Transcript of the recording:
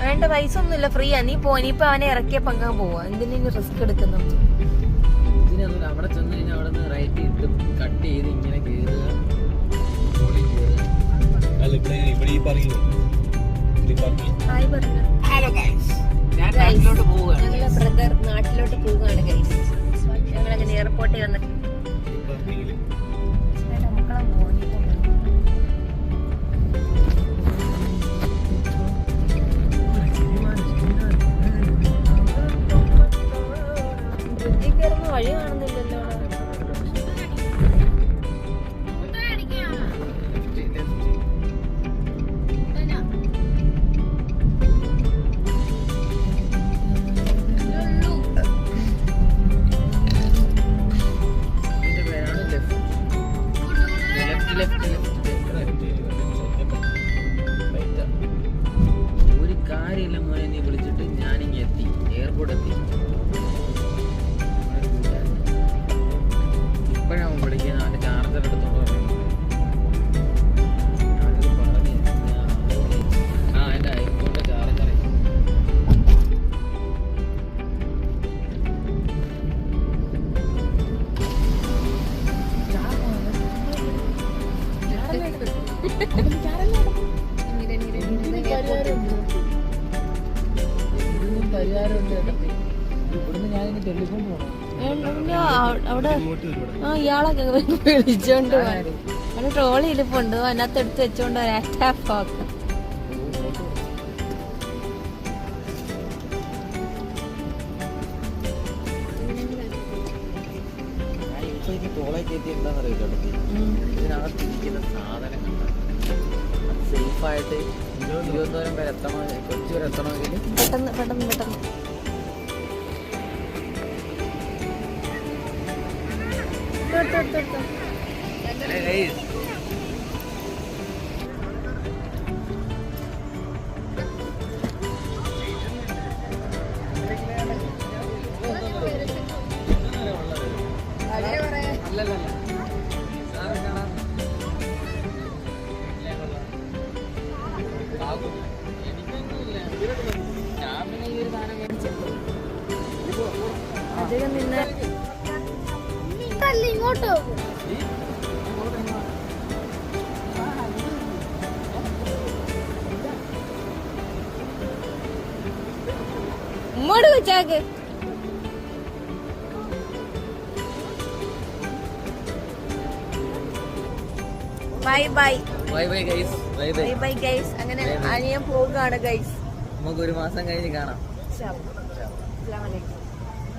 വേണ്ട പൈസ ഒന്നുമില്ല ഫ്രീ ആ. നീ പോ. നീ ഇപ്പൊ അവനെ ഇറക്കിയ പങ്കാൻ പോവാ. എന്തിനു റിസ്ക് എടുക്കുന്നു ഇതിനൊന്നും അവിടെ ചെന്ന് കഴിഞ്ഞാൽ അവിടെ നിന്ന് റൈറ്റ് ഇട്ട് കട്ട് ചെയ്ത് ഇങ്ങനെ കയറുക ഇവിടെ ഈ പറഞ്ഞു പറഞ്ഞു ഞാൻ നാട്ടിലോട്ട് പോവുകയാണ്. ഞങ്ങളെ ബ്രദർ നാട്ടിലോട്ട് പോവുകയാണ് ഗൈസ് അങ്ങനെ എയർപോർട്ടിൽ വന്ന് വഴി കാണുന്നില്ലല്ലോ ഒരു കാര്യമില്ല മോനെ നീ വിളിച്ചിട്ട് ഞാനിങ്ങെത്തി എയർപോർട്ട് എത്തി. അവിടെ- ആ വിളിച്ചോണ്ട് അവിടെ ട്രോളി ഇരിപ്പുണ്ട് അതിനകത്ത് എടുത്ത് വെച്ചോണ്ട് അടുത്ത് ഇതിനകത്ത് സേഫായിട്ട് തിരുവനന്തപുരം വരെ എത്തണോ കൊച്ചി വരെ എത്തണമെങ്കിൽ പെട്ടെന്ന് പെട്ടെന്ന് പെട്ടെന്ന്. എടുത്തോ, ഇങ്ങോട്ട് ഇങ്ങോട്ട് വെച്ചാക്ക്. Bye bye bye bye guys bye bye bye guys അങ്ങനെ അനിയൻ പോവുകയാണ് ഗൈസ് നമുക്ക് ഒരു മാസം കഴിഞ്ഞ് കാണാം. അസ്സലാമു അലൈക്കും.